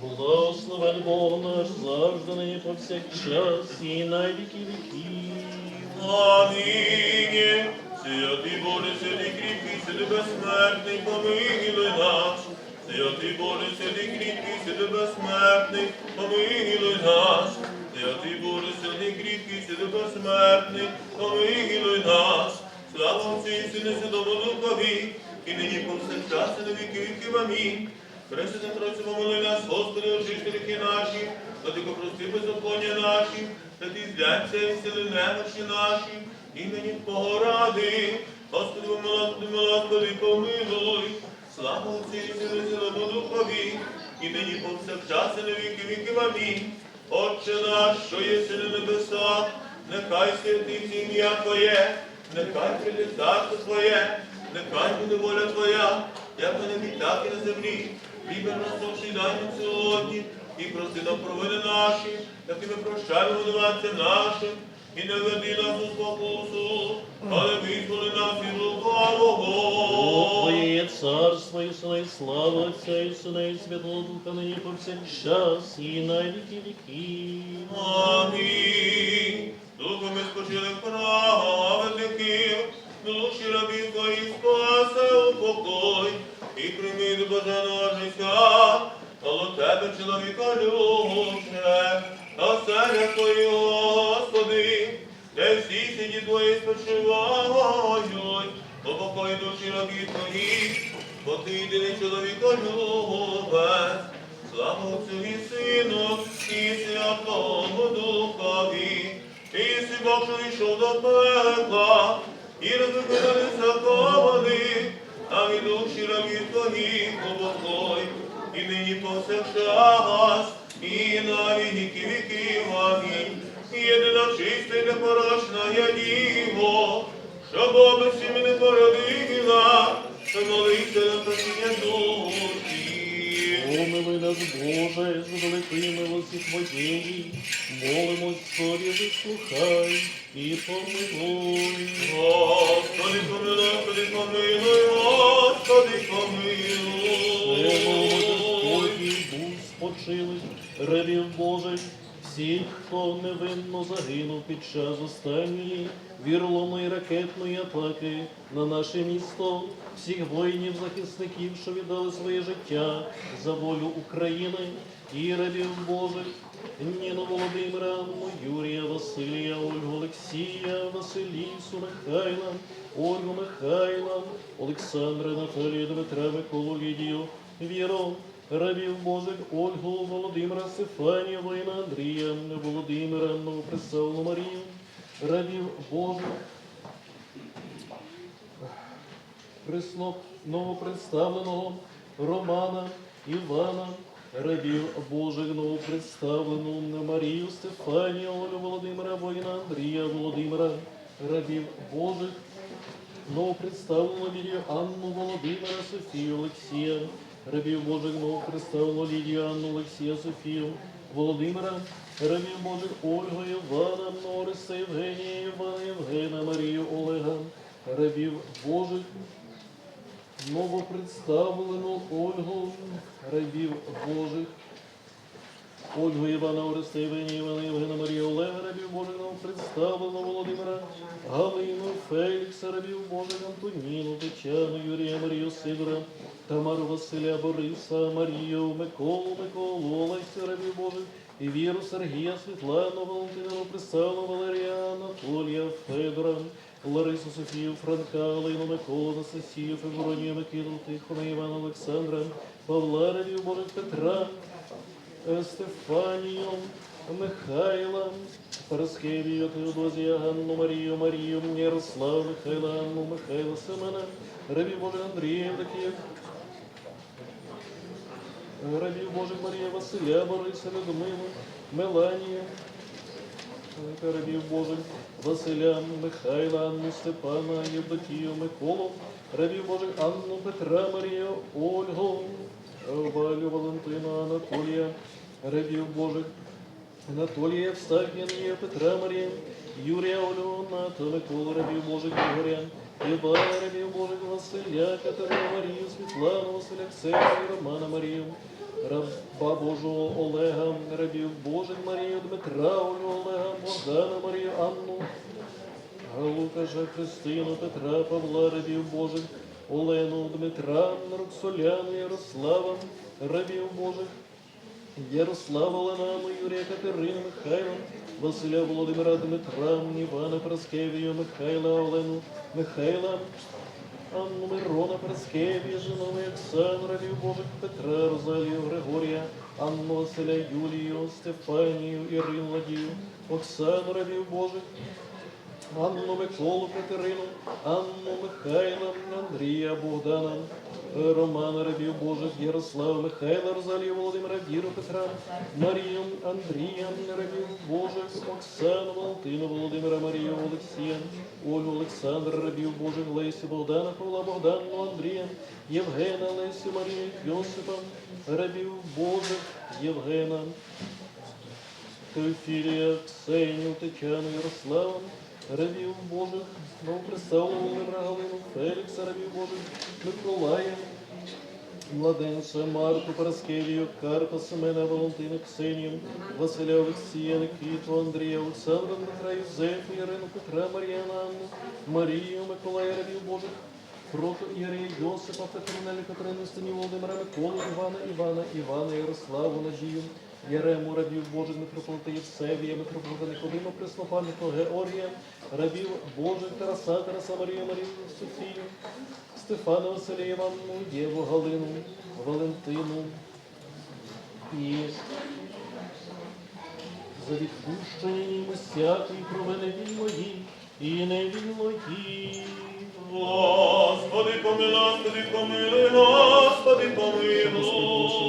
Благословен Бог наш завжди нині повсякчас і на віки віків. Амінь. Святий Боже, святий кріпкий, святий безсмертний, помилуй нас. Святий Боже, святий кріпкий, святий безсмертний, помилуй нас. Святий Боже, святий кріпкий, святий безсмертний, помилуй нас. Слава Отцю і Сину, Святому Духові, і нині повсякчас, і на віки віків. Амінь. Пресвятим Тройцем помилуй нас, Господи, очисти гріхи наші, Владико, прости беззаконня наші, та ти зляться і сили немощі наші, імені Твого ради. Господи, Господи, Господи, помилуй. Слава Отцю і Сину, і Святому Духові, і нині повсякчас, і на віки віків. Амінь. Отче наш, що єси на небесах, нехай святиться ім'я Твоє, нехай прийде царство Твоє, нехай буде воля Твоя, як на небі, так і на землі. Хліб насущний дай нам сьогодні, і прости нам провини наші, як і ми прощаємо винуватцям нашим, і не веди нас у спокусу, але визволи нас від лукавого. Твоє царство і сила, і слава Отця і Сина, і Святого Духа, нині повсякчас і на віки віків. Амінь. Духом спочили праведників, до бажаного життя, коло тебе чоловіка любче, та селя твої, Господи, де всі сиді твої спочивають, упокой душі рабів твоїх, бо ти єдиний чоловіка любець. Слава Отцю і Сину, і Святому Духові, і Бог, що йшов до пекла, і розбили закованих, а від рабів твоїх упокой, і нині повсякчас, і на віки віків. Амінь. Єдина чиста і непорочна я діво, щоб обесі не породила, що молиться на прощення душі. Помилуй нас, Боже, з великої милості Твоєї, молимось, Тобі, вислухай і помилуй. Господи, помилуй, Господи, помилуй, Господи, помилуй. спокій був спочились, рабів Божих, всіх, хто невинно загинув під час останньої віроломної ракетної атаки на наше місто, всіх воїнів-захисників, що віддали своє життя за волю України і рабів Божих, Ніну Володимира, Юрія, Василія, Ольгу, Олексія, Василісу, Михайла, Ольгу Михайла, Олександра, Наталію, Дмитра, Миколу, Лідію, Віру, рабів Божих, Ольгу, Володимира, Стефанія, воїна Андрія, Володимира, Новопресовну Марію, рабів Божих, Пресно новопредставленого Романа, Івана, рабів Божих новопредставлену Марію, Стефанію, Олю Володимира, воїна Андрія, Володимира, рабів Божих, новопредставлену Лідію Анну Володимира, Софію Олексія, рабів Божих новопредставлену Лідію Анну Олексія, Софію Володимира, рабів Божих Ольгу, Івана, Нориса, Євгенія, Івана, Євгена, Марію, Олега, рабів Божих, новопредставлену Ольгу, рабів Божих, Ольгу Івана Ореста, Євгенія, Івана, Євгена, Марія, Олега, рабів Божих, новопредставлену Володимира, Галину, Фелікса, рабів Божих, Антоніну, Тетяну, Юрія, Марію, Сидора, Тамару, Василя, Бориса, Марію, Миколу, Миколу, Олеся, рабів Божих, і Віру, Сергія, Світлану, Валентину, Представну, Валерія, Анатолія, Федора, Ларису, Софію, Франка, Олейну, Миколу, Анастасію, Февронію, Микиту, Тихона, Івана, Олександра, Павла, рабів Божих, Петра, Стефанію, Михайла, Параскевію, Теодозія, Ганну, Марію, Марію, Ярослав, Михайла, Анну, Михайла, Семена, Рабі Божий Андрія, таких, Рабів Божих Марія, Василя, Бориса, Людмилу, Меланія, Рабів Божих, Василя, Михайла, Анну, Степана, Євдокію, Миколу, Рабів Божих, Анну, Петра, Марію, Ольгу, Валю, Валентина, Анатолія, Рабів Божих, Анатолія, Евстахія, Петра, Марія, Юрія, Ната, Миколу, Рабів Божих, Ігоря, Івана Рабів Божих Василя, Катерину Марію, Світлану, Василя Ксенію, Романа Марію, раба Божого Олега, рабів Божих Марію, Дмитра, Олю Олега, Богдана Марію, Анну, Галукажа, Христину, Петра, Павла, рабів Божих, Олену, Дмитра, Роксоляну, Ярослава, рабів Божих, Ярослава Оленану, Юрія Катерину, Михайла, Василя Володимира Дмитра, Івана Праскевію, Михайла Олену, Михайла, Анну Мирона Праскевія, Жинову Оксану, Божих, Петра, Розалію, Григорія, Анну Василя, Юлію, Стефанію, Ірину Ладію, Оксану, рабів Божих, Анну Миколу Катерину, Анну Михайла, Андрія Богдана, Романа Рабів Божих, Ярослава Михайла, Розалію Володимира, Віру Петра, Марію, Андрія Рабів Божих, Оксану, Валентину, Володимира, Марію, Олексія, Ольгу, Олександра Рабів Божих, Лесю, Богдана, Павла, Богдану, Андрія, Євгена, Лесю, Марію, Йосипа, Рабів Божих, Євгена, Теофілія, Ксенію, Тетяну, Ярослава, рабів Божих, Новоприставлену Володимира Галину, Фелікса, рабів Божих, Миколая, Младенця, Марту, Параскевію, Карпа, Семена, Валентина, Ксенію, Василя Олексія, Никиту, Андрія, Олександра, Дмитра, Юзефу, Ярину, Петра, Мар'яна, Анну, Марію, Миколая, рабів Божих, Прото Ігоря, Йосипа, Петринелі, Катерину, Стані, Володимира, Миколу, Івана, Івана, Івана, Ярославу, Надію, Ярему, рабів Божих, митрополита Євсевія, митрополита Никодима, Преснопам'ятного Георгія, рабів Божих, Тараса, Тараса, Марію, Марію, Софію, Стефана, Василія, Іванну, Єву, Галину, Валентину і за відпущення ними всякої провини віль мої і не віль мої. Господи, помилуй, Господи, помилуй, Господи, помилуй.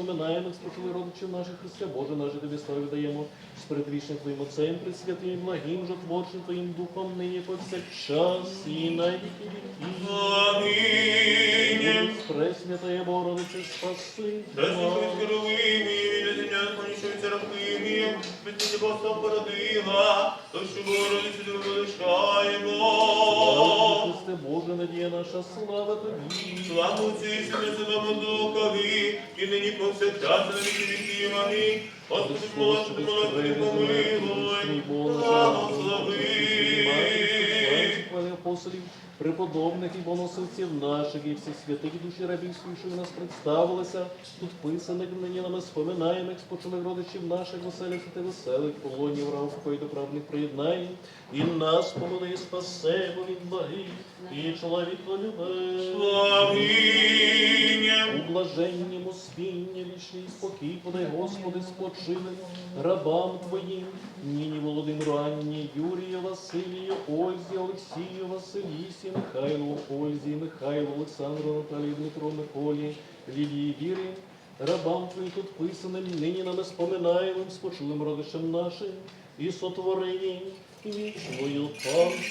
Нині нами споминаємо, спочили родичів наших Христя Боже, наше тобі славу даємо з передвічним Твоїм Отцем, присвятим, благим, жотворчим Твоїм Духом, нині повсякчас і на віки віків. Амінь. Пресвятая Богородице, спаси Чесні нас. Христи ровимі, від земля спонішуються рахимі, Святіся Бога породила, то що Богородицю тебе величаємо. Христе Боже, надія наша, слава Тобі. Слава Отцю і Святому Духові, і нині повсякчас на віки віків. Амінь. Господи, Господи, Господи, помилуй, благослови. Хвали апостолів, преподобних і боносовців наших і всіх святих душі рабів своїх, що в нас представилися, тут писаних нині нами споминаємо, спочилих родичів наших, веселих та веселих, полонів, рав, до правних приєднає, і нас помили, і спасе, бо він і чоловіко любить. Амінь. У блаженнім успіння вічний спокій, подай, Господи, спочили рабам Твоїм, нині Володимиру Анні, Юрію, Василію, Ользі, Олексію, Василісі, Михайлу, Ользі, Михайлу, Олександру, Наталії, Дмитру, Миколі, Лілії, Вірі, рабам Твоїм тут писаним, нині нами споминаємо, спочилим родичам нашим, і сотворенням вічною пам'ять.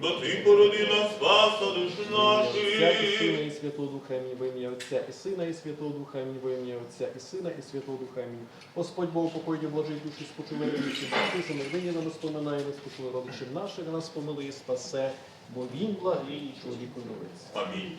бо ти породила спаса душ наших. Сина, і Святого Духа Амінь. Во ім'я Отця і Сина, і Святого Духа Амінь. Во ім'я Отця і Сина, і Святого Духа Амінь. Господь Бог покойні блажить душі спочили вічні. Тисями нині нам споминає, не спочили родичів наших, нас помили і спасе, бо він благий чоловіку новець. Амінь.